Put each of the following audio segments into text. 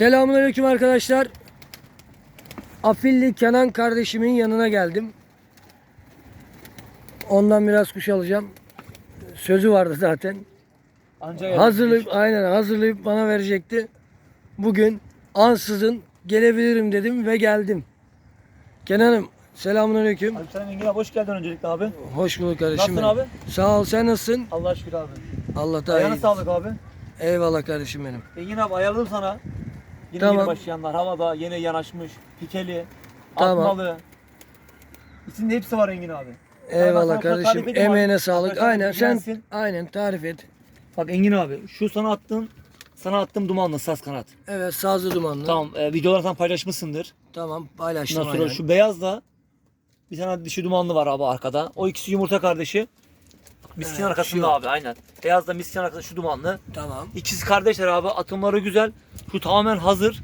Selamünaleyküm arkadaşlar. Afilli Kenan kardeşimin yanına geldim. Ondan biraz kuş alacağım. Sözü vardı zaten. Anca Hazırlayıp aynen hazırlayıp bana verecekti. Bugün ansızın gelebilirim dedim ve geldim. Kenan'ım selamünaleyküm. Abi sen hoş geldin öncelikle abi. Hoş bulduk kardeşim. Nasılsın benim. abi? Sağ ol sen nasılsın? Allah şükür abi. Allah daha Ayağına sağlık abi. Eyvallah kardeşim benim. Engin abi ayarladım sana. Yeni Tamam. yeni başlayanlar havada yeni yanaşmış. Pikeli. Tamam. Atmalı. İçinde hepsi var Engin abi. Eyvallah kardeşim. edeyim abi. Emeğine sağlık. Arkadaşlar Aynen sen bilgilensin. aynen tarif et. Bak Engin abi şu sana attığım sana attığım dumanlı saz kanat. Evet sazlı dumanlı. Tamam e, videoları sen paylaşmışsındır. Tamam paylaştım Ondan sonra aynen. şu beyaz da bir tane dişi dumanlı var abi arkada. O ikisi yumurta kardeşi. Miskin Evet, arkasında şu. abi aynen. Beyaz da miskin arkasında şu dumanlı. Tamam. İkisi kardeşler abi. Atımları güzel. Şu tamamen hazır.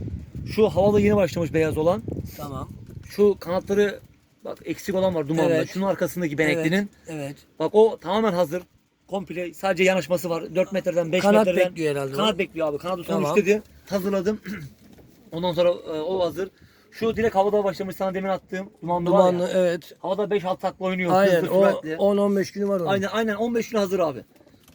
Şu havalı yeni başlamış beyaz olan. Tamam. Şu kanatları bak eksik olan var dumanlı. Evet. Şunun arkasındaki beneklinin. Evet. evet. Bak o tamamen hazır. Komple sadece yanaşması var. 4 metreden 5 Kanat metreden. bekliyor herhalde. Kanat bekliyor abi. Kanadı son Tamam. istedi. Hazırladım. Ondan sonra e, o hazır. Şu direkt havada başlamış sana demin attığım dumanlı, var Dumanlı ya. evet. Havada 5-6 takla oynuyor. Aynen hızlı, o süratli. 10-15 günü var onun. Aynen aynen 15 gün hazır abi.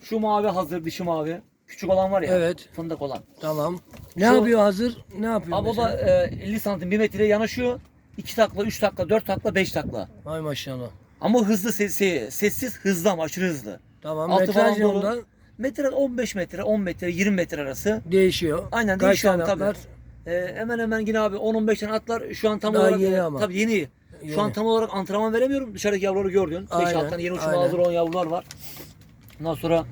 Şu mavi hazır dişi mavi. Küçük olan var ya. Evet. Fındık olan. Tamam. Ne Şu- yapıyor hazır? Ne yapıyor Abi o mesela? da e, 50 santim 1 metreye yanaşıyor. 2 takla, 3 takla, 4 takla, 5 takla. Ay maşallah. Ama hızlı sessiz, sessiz hızlı ama aşırı hızlı. Tamam. Altı Metraj falan dolu. Metre 15 metre, 10 metre, 20 metre arası. değişiyor. Aynen Kaç değişiyor tane tabii. atlar? E, hemen hemen yine abi 10-15 tane atlar şu an tam Daha olarak yeni e, ama. tabii yeni. Yeni. Şu an tam olarak antrenman veremiyorum. Dışarıdaki yavruları gördün. 5-6 Aynen, tane yeni aynen. hazır olan yavrular var. Ondan sonra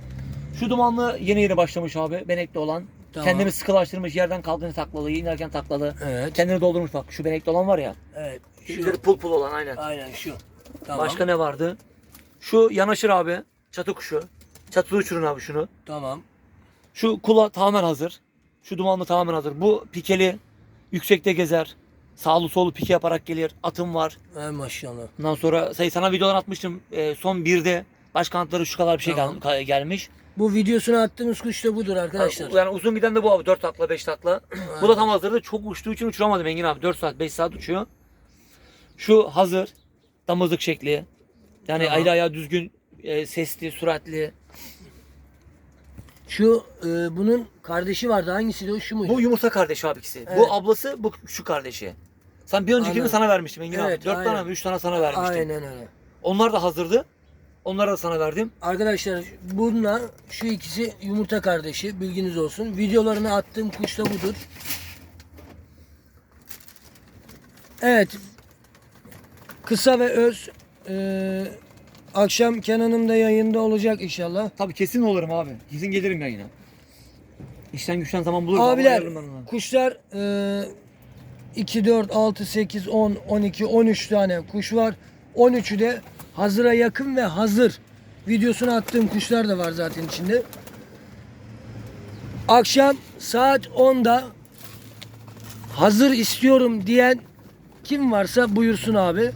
şu dumanlı yeni yeni başlamış abi. Benekli olan. Tamam. Kendini sıkılaştırmış. Yerden kaldığını taklalı. inerken taklalı. Evet. Kendini doldurmuş bak. Şu benekli olan var ya. Evet. Şu. Pul pul olan aynen. Aynen şu. Tamam. Başka ne vardı? Şu yanaşır abi. Çatı kuşu. Çatıda uçurun abi şunu. Tamam. Şu kula tamamen hazır. Şu dumanlı tamamen hazır. Bu pikeli. Yüksekte gezer. Sağlı solu pike yaparak gelir. Atım var. Ay maşallah. Ondan sonra say sana videolar atmıştım. Ee, son birde baş kanatları şu kadar bir şey Tamam. gel- gelmiş. Bu videosunu attığımız kuş da budur arkadaşlar. Yani uzun giden de bu abi. 4 takla 5 takla. bu da tam hazırdı. Çok uçtuğu için uçuramadım Engin abi. 4 saat 5 saat uçuyor. Şu hazır. Damızlık şekli. Yani Tamam. ayrı ayağı düzgün. e, sesli, süratli. Şu e, bunun kardeşi vardı. Hangisiydi o? Şu muydu? Bu yumurta kardeşi abi ikisi. Evet. Bu ablası, bu şu kardeşi. Sen bir öncekini Anladım. sana vermiştim Engin Evet, abi. 4 aynen. tane mi 3 tane sana vermiştim. Aynen öyle. Onlar da hazırdı. Onları da sana verdim. Arkadaşlar bununla şu ikisi yumurta kardeşi bilginiz olsun. Videolarını attığım kuş da budur. Evet. Kısa ve öz. Ee, akşam Kenan'ım da yayında olacak inşallah. Tabii kesin olurum abi. Kesin gelirim yayına. İşten güçten zaman bulurum. Abiler ayarlarım ben ona. kuşlar e, 2, 4, 6, 8, 10, 12, 13 tane kuş var. 13'ü de hazıra yakın ve hazır. Videosunu attığım kuşlar da var zaten içinde. Akşam saat 10'da hazır istiyorum diyen kim varsa buyursun abi.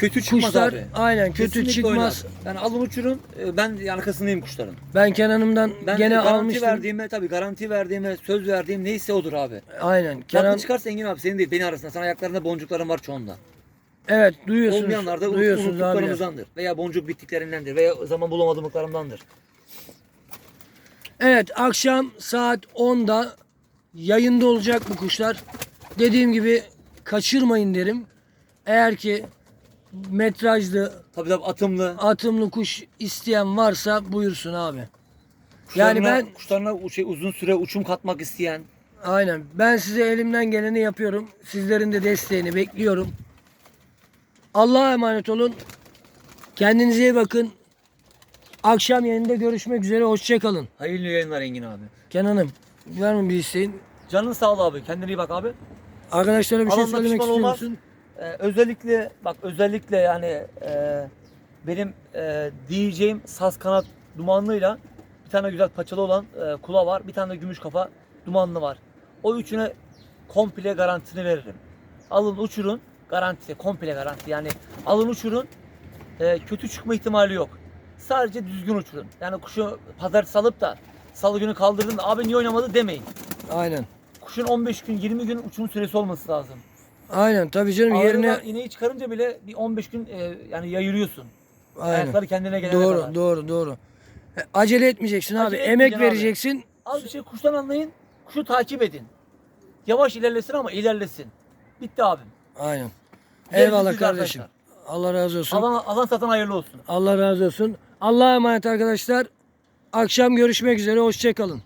Kötü çıkmaz Kuşlar abi. aynen kötü Kesinlikle çıkmaz. oynar. Yani alın uçurun. e, Ben arkasındayım kuşların. Ben Kenan'ımdan Ben gene garanti almıştım. verdiğime tabii garanti verdiğime söz verdiğim neyse odur abi. Aynen. Kenan... Kenan çıkarsa Engin abi senin değil beni arasında. Sana ayaklarında boncukların var çoğunda. evet duyuyorsunuz. Olmayanlar da duyuyorsunuz abiler. unuttuklarımızdandır. Veya boncuk bittiklerindendir. Veya zaman bulamadığımızlarındandır. Evet akşam saat 10'da yayında olacak bu kuşlar. Dediğim gibi kaçırmayın derim. Eğer ki metrajlı, Tabii tabii atımlı. atımlı kuş isteyen varsa buyursun abi. Yani Kuşlarına- ben Kuşlarına u- şey, uzun süre uçum katmak isteyen. aynen ben size elimden geleni yapıyorum. Sizlerin de desteğini bekliyorum. Allah'a emanet olun. Kendinize iyi bakın. Akşam yayında görüşmek üzere. Hoşçakalın. Hayırlı yayınlar Engin abi. Kenan'ım var mı bir isteğin? Canın sağ ol abi. Kendine iyi bak abi. Arkadaşlara bir şey söylemek pişman istiyor olmaz. musun? Ee, özellikle bak özellikle yani e, benim e, diyeceğim saz kanat dumanlıyla bir tane güzel paçalı olan e, kula var. Bir tane de gümüş kafa dumanlı var. O üçüne komple garantini veririm. Alın uçurun garanti komple garanti yani alın uçurun e, kötü çıkma ihtimali yok. Sadece düzgün uçurun. Yani kuşu pazartesi alıp da salı günü kaldırdım da abi niye oynamadı demeyin. Aynen. kuşun 15 gün 20 gün uçum süresi olması lazım. Aynen tabii canım yerine Ağrıdan iğneyi çıkarınca bile bir 15 gün e, yani yayılıyorsun. aynen. Ayakları kendine gelene Doğru, kadar. doğru, doğru. E, Acele etmeyeceksin abi. Acele Emek etmeyeceksin abi. vereceksin. Az bir şey kuştan anlayın. Kuşu takip edin. Yavaş ilerlesin ama ilerlesin. Bitti abim. Aynen. Eyvallah kardeşim. Allah razı olsun. Alan, alan satan hayırlı olsun. Allah razı olsun. Allah'a emanet arkadaşlar. Akşam görüşmek üzere. Hoşçakalın.